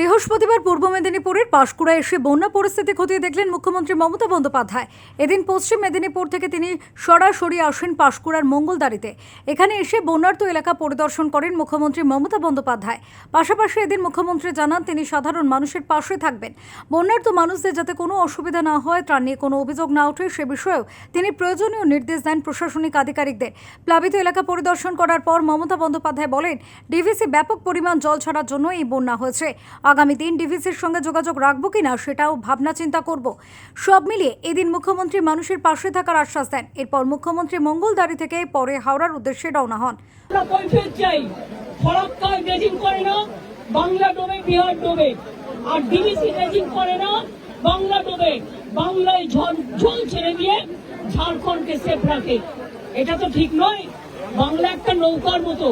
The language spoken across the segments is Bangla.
বৃহস্পতিবার পূর্ব মেদিনীপুরের পাঁশকুড়া এসে বন্যা পরিস্থিতি খতিয়ে দেখলেন মুখ্যমন্ত্রী মমতা বন্দ্যোপাধ্যায়। এদিন পশ্চিম মেদিনীপুর থেকে তিনি সরাসরি আসেন পাঁশকুড়ার মঙ্গলদারিতে। এখানে এসে বন্যার্ত এলাকা পরিদর্শন করেন মুখ্যমন্ত্রী মমতা বন্দ্যোপাধ্যায়। পাশাপাশি এদিন মুখ্যমন্ত্রী জানান, তিনি সাধারণ মানুষের পাশে থাকবেন। বন্যার্ত মানুষদের যাতে কোনো অসুবিধা না হয়, ত্রাণ নিয়ে কোনো অভিযোগ না ওঠে, সে বিষয়েও তিনি প্রয়োজনীয় নির্দেশ দেন প্রশাসনিক আধিকারিকদের। প্লাবিত এলাকা পরিদর্শন করার পর মমতা বন্দ্যোপাধ্যায় বলেন, ডিভিসি ব্যাপক পরিমাণ জল ছাড়ার জন্য এই বন্যা হয়েছে। আগামী দিন ডিভিসির সঙ্গে যোগাযোগ রাখব কিনা সেটাও ভাবনা চিন্তা করব। সব মিলিয়ে এদিন মুখ্যমন্ত্রী মানুষের পাশে থাকার আশ্বাস দেন। এরপর মুখ্যমন্ত্রী মঙ্গলদারি থেকে পরে হাওড়ার উদ্দেশ্যে রওনা হন। করে না, বাংলা ডোবে, বিহার ডোবে। আর করে না, বাংলা বাংলায় ছেড়ে এটা তো ঠিক নয়, বাংলা একটা নৌকার মতো।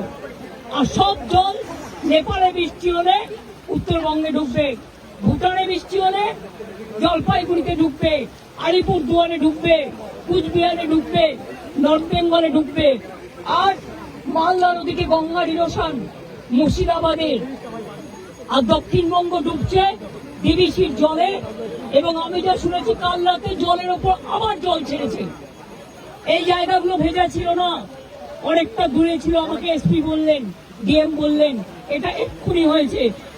আর সব জল নেপালে বৃষ্টি হলে উত্তরবঙ্গে ঢুকবে, ভুটানে বৃষ্টি হলে জলপাইগুড়িতে ঢুকবে, আলিপুর দুয়ারে ঢুকবে, কুচবিহারে ঢুকবে, নর্থ বেঙ্গলে ঢুকবে। আর মালদা নদীকে গঙ্গা ইরোশন মুর্শিদাবাদের আর দক্ষিণবঙ্গ ডুবছে ডিবিসির জলে এবং আমি যা শুনেছি, কাল রাতে জলের ওপর আবার জল ছেড়েছে। এই জায়গাগুলো ভেজা ছিল না, অনেকটা দূরে ছিল আমাকে এসপি বললেন, ডিএম বললেন, এটা এক্ষুনি হয়েছে।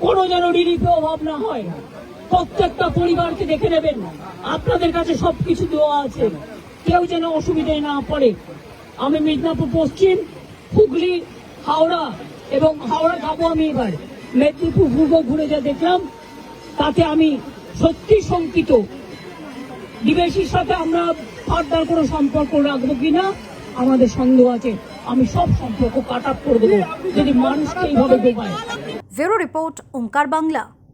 কোনো যেন রিলিফে অভাব না হয়। না প্রত্যেকটা পরিবারকে দেখে নেবেন। আপনাদের কাছে সবকিছু দেওয়া আছে। কেউ যেন অসুবিধায় না পড়ে। আমি মিদনাপুর পশ্চিম, হুগলি, হাওড়া এবং হাওড়া যাব আমি এবার। মেদিনীপুর পূর্ব ঘুরে যা দেখলাম, তাতে আমি সত্যি শঙ্কিত। ডিবেশির সাথে আমরা ফার্দার কোনো সম্পর্ক রাখব কিনা আমাদের সন্দেহ আছে, আমি সব সম্পর্ক কাট আপ করে দেবো, যদি মানুষকে এইভাবে ডোবায় ব্যুরো রিপোর্ট, ওঙ্কার বাংলা।